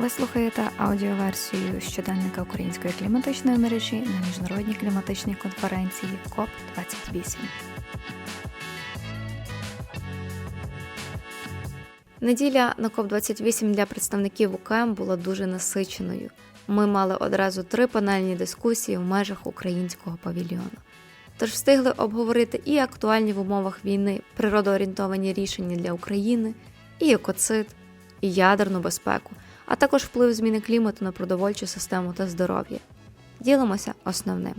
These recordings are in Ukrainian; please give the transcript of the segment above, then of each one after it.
Ви слухаєте аудіоверсію щоденника української кліматичної мережі на міжнародній кліматичній конференції КОП 28 Неділя на КОП 28 для представників УКМ була дуже насиченою. Ми мали одразу три панельні дискусії в межах українського павільйону. Тож встигли обговорити і актуальні в умовах війни природоорієнтовані рішення для України, і екоцид, і ядерну безпеку, а також вплив зміни клімату на продовольчу систему та здоров'я. Ділимося основним.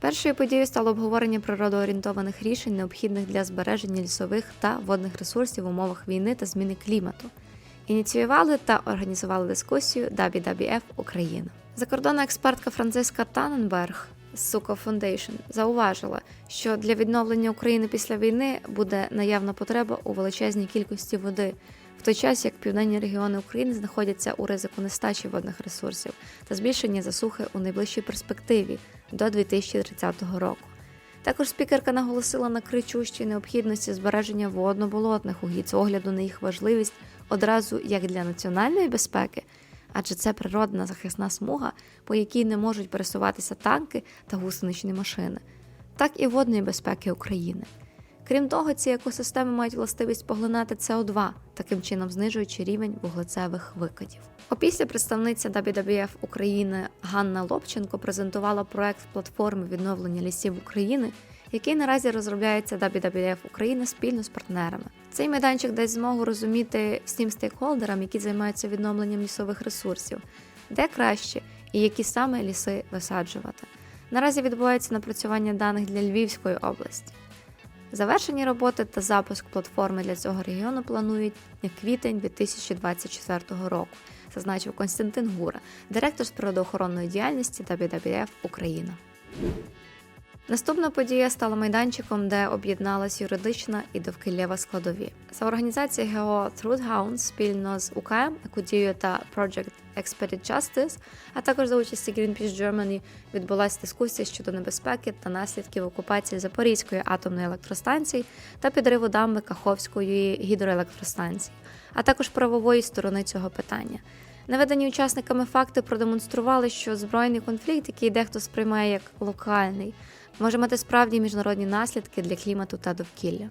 Першою подією стало обговорення природоорієнтованих рішень, необхідних для збереження лісових та водних ресурсів в умовах війни та зміни клімату. Ініціювали та організували дискусію WWF Україна. Закордонна експертка Франциска Таненберг з Суко Foundation зауважила, що для відновлення України після війни буде наявна потреба у величезній кількості води, в той час як південні регіони України знаходяться у ризику нестачі водних ресурсів та збільшення засухи у найближчій перспективі до 2030 року. Також спікерка наголосила на кричущій необхідності збереження водно-болотних угідь з огляду на їх важливість одразу як для національної безпеки, адже це природна захисна смуга, по якій не можуть пересуватися танки та гусеничні машини, так і водної безпеки України. Крім того, ці екосистеми мають властивість поглинати СО2, таким чином знижуючи рівень вуглецевих викидів. Опісля представниця WWF України Ганна Лобченко презентувала проект платформи відновлення лісів України, який наразі розробляється WWF України спільно з партнерами. Цей майданчик дасть змогу розуміти всім стейкхолдерам, які займаються відновленням лісових ресурсів, де краще і які саме ліси висаджувати. Наразі відбувається напрацювання даних для Львівської області. Завершені роботи та запуск платформи для цього регіону планують на квітень 2024 року, зазначив Константин Гура, директор з природоохоронної діяльності WWF Україна. Наступна подія стала майданчиком, де об'єдналась юридична і довкіллєва складові. За організації ГО Truthound спільно з УКМ, Екодією та Project Expedit Justice, а також за участі Greenpeace Germany відбулася дискусія щодо небезпеки та наслідків окупації Запорізької атомної електростанції та підриву дамби Каховської гідроелектростанції, а також правової сторони цього питання. Наведені учасниками факти продемонстрували, що збройний конфлікт, який дехто сприймає як локальний, може мати справді міжнародні наслідки для клімату та довкілля.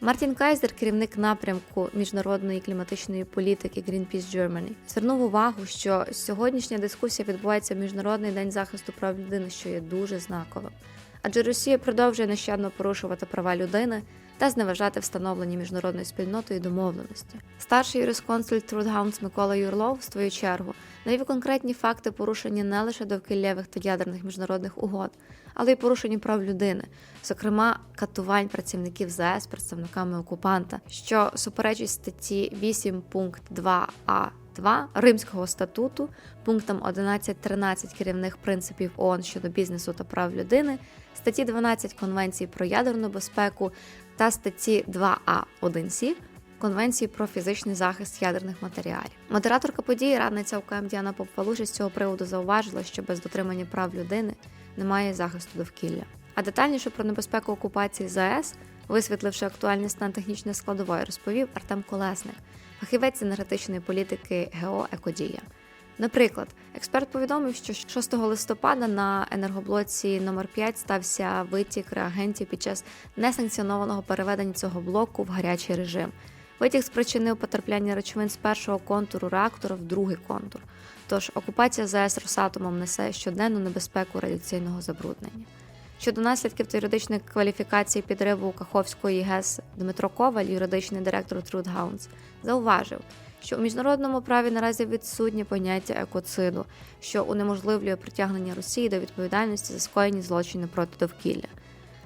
Мартін Кайзер, керівник напрямку міжнародної кліматичної політики Greenpeace Germany, звернув увагу, що сьогоднішня дискусія відбувається в Міжнародний день захисту прав людини, що є дуже знаковим. Адже Росія продовжує нещадно порушувати права людини та зневажати встановлені міжнародною спільнотою домовленості. Старший юрисконсуль Трудгаунс Микола Юрлов, в свою чергу, навів конкретні факти порушення не лише довкіллєвих та ядерних міжнародних угод, але й порушення прав людини, зокрема катувань працівників ЗАЕС представниками окупанта, що суперечить статті 8 пункт 2а. 2 Римського статуту, пунктам 11.13 керівних принципів ООН щодо бізнесу та прав людини, статті 12 Конвенції про ядерну безпеку та статті 2А 1С Конвенції про фізичний захист ядерних матеріалів. Модераторка події, радниця УКМ Діана Попалужа з цього приводу зауважила, що без дотримання прав людини немає захисту довкілля. А детальніше про небезпеку окупації ЗАЕС, висвітливши актуальний стан технічної складової, розповів Артем Колесник, фахівець енергетичної політики ГО Екодія. Наприклад, експерт повідомив, що 6 листопада на енергоблоці номер 5 стався витік реагентів під час несанкціонованого переведення цього блоку в гарячий режим. Витік спричинив потрапляння речовин з першого контуру реактора в другий контур. Тож окупація ЗАЕС Росатомом несе щоденну небезпеку радіаційного забруднення. Щодо наслідків та юридичної кваліфікації підриву Каховської ГЕС Дмитро Коваль, юридичний директор Трудгаунс, зауважив, що у міжнародному праві наразі відсутнє поняття екоциду, що унеможливлює притягнення Росії до відповідальності за скоєні злочини проти довкілля.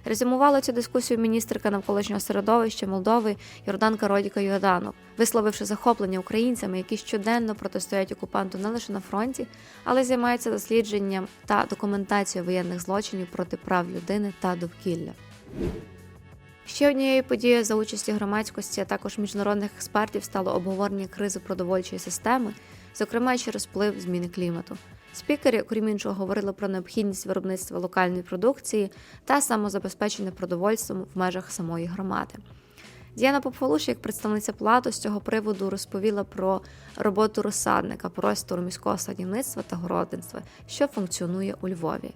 Резюмувала цю дискусію міністерка навколишнього середовища Молдови Йорданка Родіка Йорданов, висловивши захоплення українцями, які щоденно протистоять окупанту не лише на фронті, але й займаються дослідженням та документацією воєнних злочинів проти прав людини та довкілля. Ще однією подією за участі громадськості, а також міжнародних експертів стало обговорення кризи продовольчої системи, зокрема через вплив зміни клімату. Спікери, окрім іншого, говорили про необхідність виробництва локальної продукції та самозабезпечення продовольством в межах самої громади. Діана Попфалуш, як представниця плату, з цього приводу розповіла про роботу розсадника простору міського садівництва та городництва, що функціонує у Львові.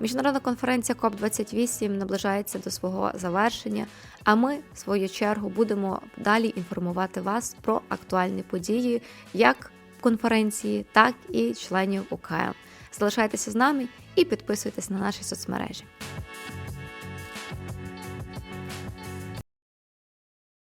Міжнародна конференція КОП-28 наближається до свого завершення, а ми, в свою чергу, будемо далі інформувати вас про актуальні події як конференції, так і членів УКМ. Залишайтеся з нами і підписуйтесь на наші соцмережі.